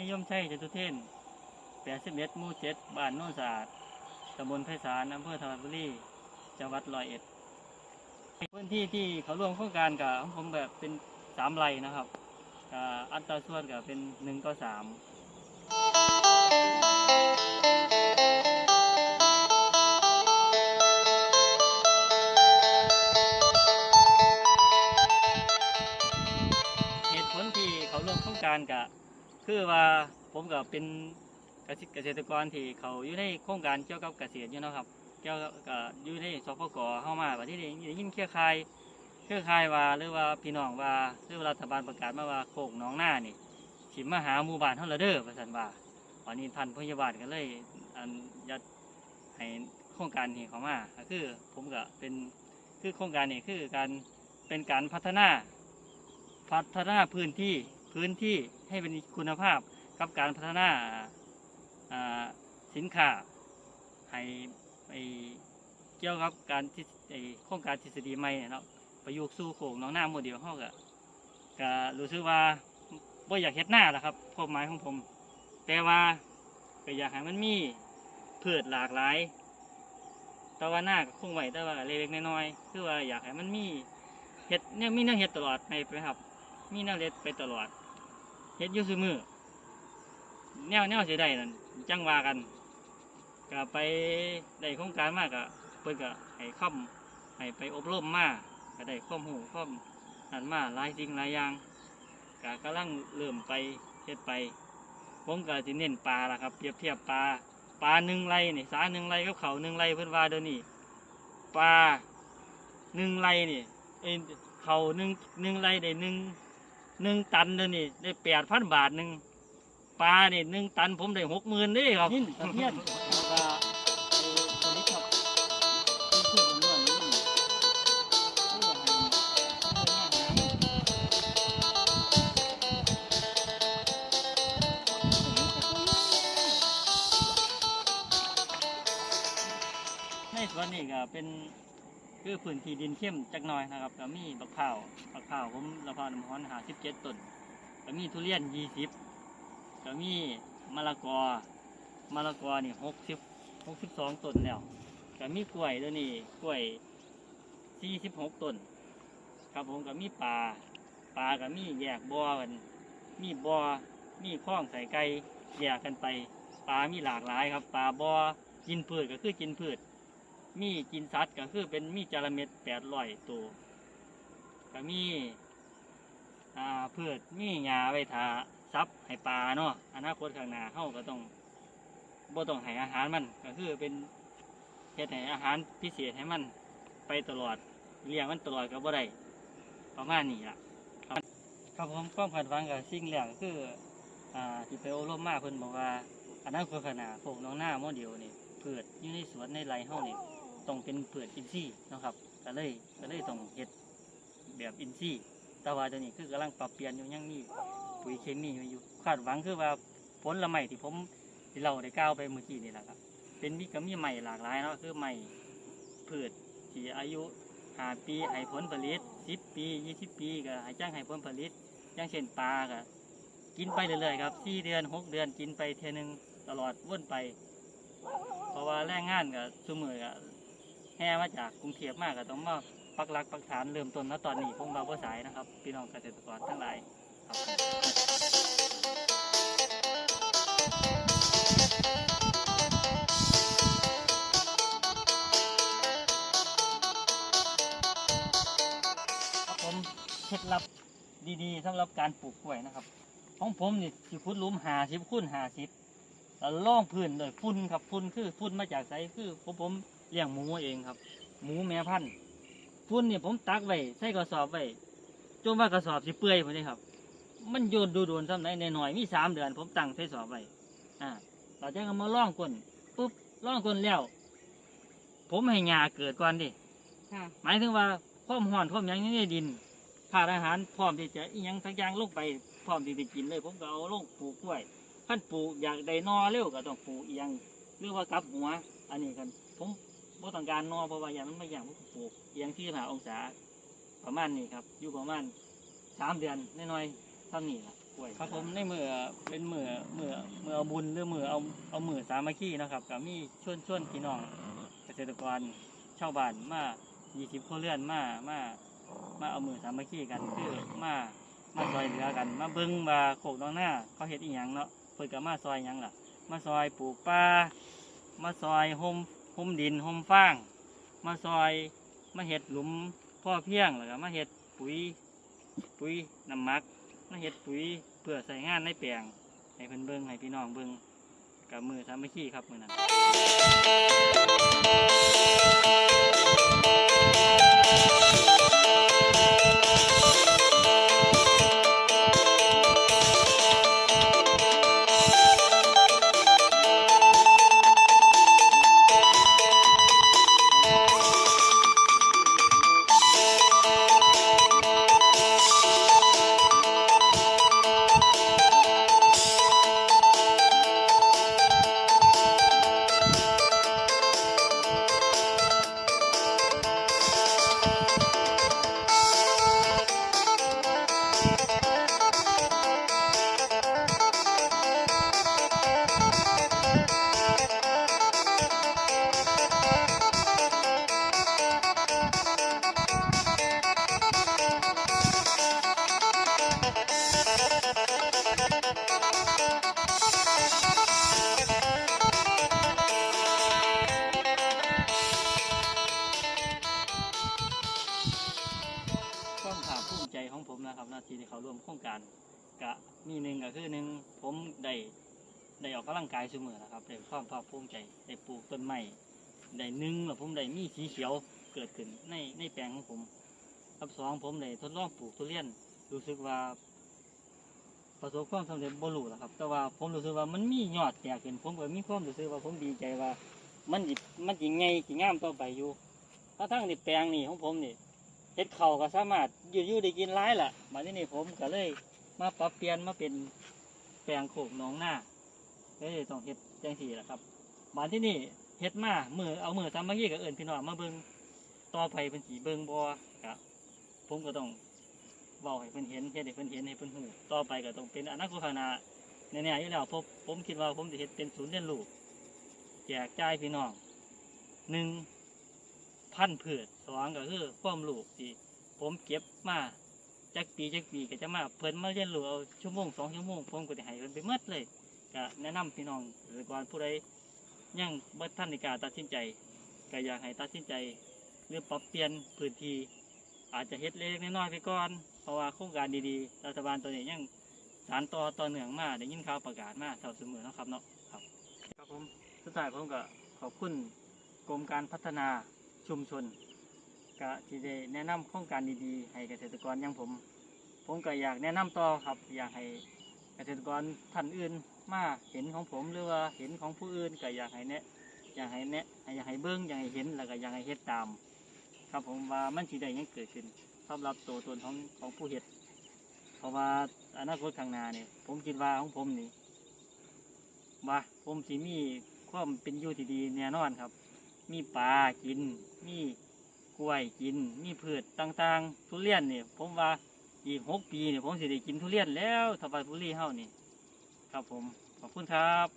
นิยมชัยจตุเทน81หมู่7บ้านโนนสะอาดตำบลไพศาลอำเภอธนบุรีจังหวัดร้อยเอ็ดพื้นที่ที่เขาร่วมโครงการกับของผมแบบเป็นสามไร่นะครับอัตราส่วนก็เป็นหนึ่งต่อสาม คือว่าผมก็เป็นเกษตรกรที่เขาอยู่ในโครงการเกี่ยวกับเกษตรอยู่นะครับเกี่ยวกับอยู่ในสปกเข้ามาว่าที่นี่ได้ยินเครือข่ายเครือข่ายว่าหรือว่าพี่น้องว่าหรือว่ารัฐบาลประกาศมาว่าโคกน้องหน้านี่สิมาหาหมู่บ้านเฮาและเด้อว่าซั่นว่าวันนี้ท่านผู้ใหญ่บ้านก็เลยอันยัดให้โครงการนี้เข้ามาคือผมก็เป็นคือโครงการนี้คือการเป็นการพัฒนา พัฒนาพื้นที่ พื้นที่ให้เป็นคุณภาพกับการพัฒนาสินค้าให้ไอเกี่ยวกับการที่โครงการทฤษฎีใหม่เนาะประยุกต์สู่โขงน้องหน้าโมเดลเขาก็ก็รู้สึกว่าบ่อยากเฮ็ดหน้าละครับความหมายของผม แต่ว่าก็อยากให้มันมีพืชหลากหลายแต่ว่าหน้าก็คงไหวแต่ว่าเล็กๆน้อยๆคือว่าอยากให้มันมีเฮ็ดเนี่ยมีแนวเฮ็ดตลอดไปครับ มีแนวเฮ็ดไปตลอดเฮ็ดอยู่ซุมือแนวแนวสิได้นั่นจังว่ากันก็ไปได้โครงการมากก็เพิ่นก็ให้คำให้ไปอบรมมาก็ได้ข้อมูข้อมนั่นมาหลายสิ่งหลายอย่างก็กำลังเริ่มไปเฮ็ดไป ผมก็สิเน้นปลาล่ะครับเปรียบเทียบปลาปลาหนึ่งไรนี่สาหนึ่งไรกับเขาหนึ่งไรเพิ่นว่าเดี๋ยวนี้ปลาหนึ่งไรนี่เอ้เขาหนึ่งหนึ่งไรได้หนึ่ง หนึ่งตันเดี๋ยวนี้ได้แปดพันบาทหนึ่งปลาเนี่ยหนึ่งตันผมได้หกหมื่นนี่ครับนี่ตะเพียนแล้วก็ไอ้ตัวนี้ครับเป็นพืชล้วนๆนี่นี่ว่าให้ให้เงินมาหาในสวนนี่ก็เป็น คือพื้นที่ดินเข้มจักหน่อยนะครับก็มีบักข้าวบักข้าวผมละพาน้ำฮ้อนหาสิบเจ็ดต้นก็มีทุเรียนยี่สิบก็มีมะละกอมะละกอนี่หกสิบหกสิบสองต้นแล้วก็มีกล้วยตัวนี้กล้วยสี่สิบหกต้นครับผมก็มีปลาปลาก็มีแยกบ่อกันมีบ่อมีคลองใส่ไก่แยกกันไป ปลามีหลากหลายครับ ปลาบ่อกินพืชก็คือกินพืช มีกินสัตว์ก็คือเป็นมีจระเม็ดแปดร้อยตัวก็มีอ่าพืชมีหญ้าไว้ทาซับให้ปลาเนาะอนาคตข้างหน้าเฮาก็ต้องบ่ต้องให้อาหารมันก็คือเป็นเฮ็ดให้อาหารพิเศษให้มันไปตลอดเลี้ยงมันตลอดก็บ่ได้ประมาณนี้ล่ะครับครับผมความคาดหวังกับสิ่งแรกก็คืออ่าที่ไปอบรมมาเพิ่นบอกว่าอนาคตข้างหน้าพวกน้องหน้าโมเดลนี่พืชอยู่ในสวนในไร่เฮานี่ ต้องเป็นพืชอินทรีย์นะครับก็เลยก็เลยต้องเฮ็ดแบบอินทรีย์แต่ว่าเดี๋ยวนี้คือกำลังปรับเปลี่ยนอยู่ยังมีปุ๋ยเคมีอยู่คาดหวังคือว่าผลละไม้ที่ผมที่เราได้ก้าวไปเมื่อกี้นี่แหละครับ เป็นมีก็มีใหม่หลากหลายเนาะคือใหม่พืชที่อายุหาปีให้ผลผลิตสิบปียี่สิบปีก็ให้จ้างให้ผลผลิตอย่างเช่นปลาก็กินไปเรื่อยๆครับสี่เดือนหกเดือนกินไปเทนึงตลอดว่นไป เพราะว่าแรงงานก็สมือก็ แห่มาจากกรุงเทพมากก็ต้องมาปักหลักปักฐานเริ่มต้นณตอนนี้ผมบาบ่สายนะครับ พี่น้องเกษตรกรทั้งหลายครับผมเคล็ดลับดีๆสำหรับการปลูกกล้วยนะครับ ของผมนี่สิพุดลุมหาสิบคูณหาสิบแล้วล่องพื้นเลยฝุ่นครับฝุ่นคือฝุ่นมาจากไสคือผมผม เลี้ยงหมูเองครับ หมูแม่พันธุ์ฝุ่นเนี่ยผมตักไว้ใส่กระสอบไว้จนว่ากระสอบสิเปื่อยพอดีครับ มันโยนดูโดนๆซ้ำไหนหน่อยๆมีสามเดือน ผมตั้งใส่สอบไว้อ่าเราจะเอามาล่องก้นปุ๊บล่องก้นแล้ว ผมให้หญ้าเกิดก่อนดิค่ะหมายถึงว่าความห่อนความหยังอยู่ในดินขาดอาหารพร้อมที่จะอิหยังสักอย่างลงไปพร้อมที่จะกินเลย ผมก็เอาลงปลูกกล้วยขั้นปลูกอยากได้นอเร็วก็ต้องปลูกเอียงหรือว่ากลับหัว อันนี้กันผม บ่ต้องการนอเพราะว่าอย่างมันไม่อย่างผมก็ปลูกเอียงที่หาองศาประมาณนี้ครับ อยู่ประมาณสามเดือนน้อยๆเท่านี้ละกล้วยครับผมในมือเป็นมือมือมือเอาบุญหรือมือเอาเอามือสามัคคีนะครับก็มีชวนชวนพี่น้องเกษตรกรชาวบ้านมา20ครัวเรือนมามามาเอามือสามัคคีกันคือมามาซอยเหลือกัน มาเบิ่งว่าโคกน้องหน้าเขาเฮ็ดอีหยังเนาะเพิ่นก็มาซอยหยังล่ะ มาซอยปลูกป่ามาซอยห่ม ห่มดินห่มฟาง มาซอยมาเฮ็ดหลุมพ่อเพียงแล้วก็มาเฮ็ดปุ๋ยปุ๋ยน้ำมักมาเฮ็ดปุ๋ยเพื่อใส่งานในแปลงให้เพิ่อนเบิ่งให้พี่น้องเบิ่งกับมือสามัคคีครับมือนั้นคว นะครับหน้าที่ที่เขาร่วมโครงการกะมีหนึ่งก็คือหนึ่งผมได้ได้ออกกำลังกายเสมอนะครับได้ความภาคภูมิใจได้ปลูกต้นไม้ได้หนึ่งแล้วผมได้มีสีเขียวเกิดขึ้นในในแปลงของผมครับสองผมได้ทดลองปลูกทุเรียนรู้สึกว่าประสบความสำเร็จบ่รู้หรอกครับ แต่ว่าผมรู้สึกว่ามันมียอดแตกขึ้นผมก็มีความรู้สึกว่าผมดีใจว่า มันสิมันสิงไงสิงงามต่อไปอยู่ถ้าทั้งในแปลงนี่ของผมนี่ เฮ็ดเข่าก็สามารถอยู่อยู่ได้กินร้ายล่ะมาที่นี่ผมก็เลยมาปรับเปลี่ยนมาเป็นแปลงโขกหนองหน้าเลยต้องเฮ็ดจังสี่ล่ะครับมาที่นี่เฮ็ดมามือเอามือทำมาเยี่กับเอิญพี่น้องมาเบิ่งต่อไปเป็นสีเบิ่งบ่ครับผมก็ต้องเว้าให้เพิ่นเห็นเฮ็ดให้เพิ่นเห็นให้เพิ่นหูต่อไปก็ต้องเป็นอนาคตข้างหน้าแน่ๆอยู่แล้วผมผมคิดว่าผมจะเฮ็ดเป็นศูนย์เรียนรู้แจกจ่ายพี่น้องหนึ่ง พันธุ์พืชสองก็คือความรู้ที่ผมเก็บมาจากปีจากปีก็จะมาเพิ่นมาเรียนรู้เอาชั่วโมงสองชั่วโมงผมก็จะให้เพิ่นไปหมดเลยก็แนะนำพี่น้องหรือก่อนผู้ใดยังบ่ทันในการตัดสินใจก็อยากให้ตัดสินใจหรือปรับเปลี่ยนพื้นที่อาจจะเฮ็ดเล็กน้อยไปก่อนเพราะว่าโครงการดีๆ รัฐบาลตัวนี้ยังสานต่อต่อเนื่องมาได้ยินข่าวประกาศมาเท่าเสมอนะครับเนาะครับครับผมสุดท้ายผมก็ขอบคุณกรมการพัฒนา ชุมชนก็ที่ได้แนะนำโครงการดีๆ ให้เกษตรกรอย่างผม ผมก็อยากแนะนำต่อครับ อยากให้เกษตรกรท่านอื่นมาเห็นของผมหรือว่าเห็นของผู้อื่นก็อยากให้แนะอยากให้แนะอยากให้เบิ้งอยากให้เห็นแล้วก็อยากให้เฮ็ดตาม ครับผมว่ามันสิได้ยังเกิดขึ้นสำหรับตัวตนของของผู้เฮ็ดเพราะว่าอนาคตข้างหน้าเนี่ยผมคิดว่าของผมนี่ว่าผมสิมีความเป็นอยู่ที่ดีแน่นอนครับ มีปลากิน มีกล้วยกิน มีพืชต่างๆ ทุเรียนเนี่ยผมว่าอีกหกปีเนี่ยผมสิได้กินทุเรียนแล้วสบายบุรีเฮานี่ครับผมขอบคุณครับ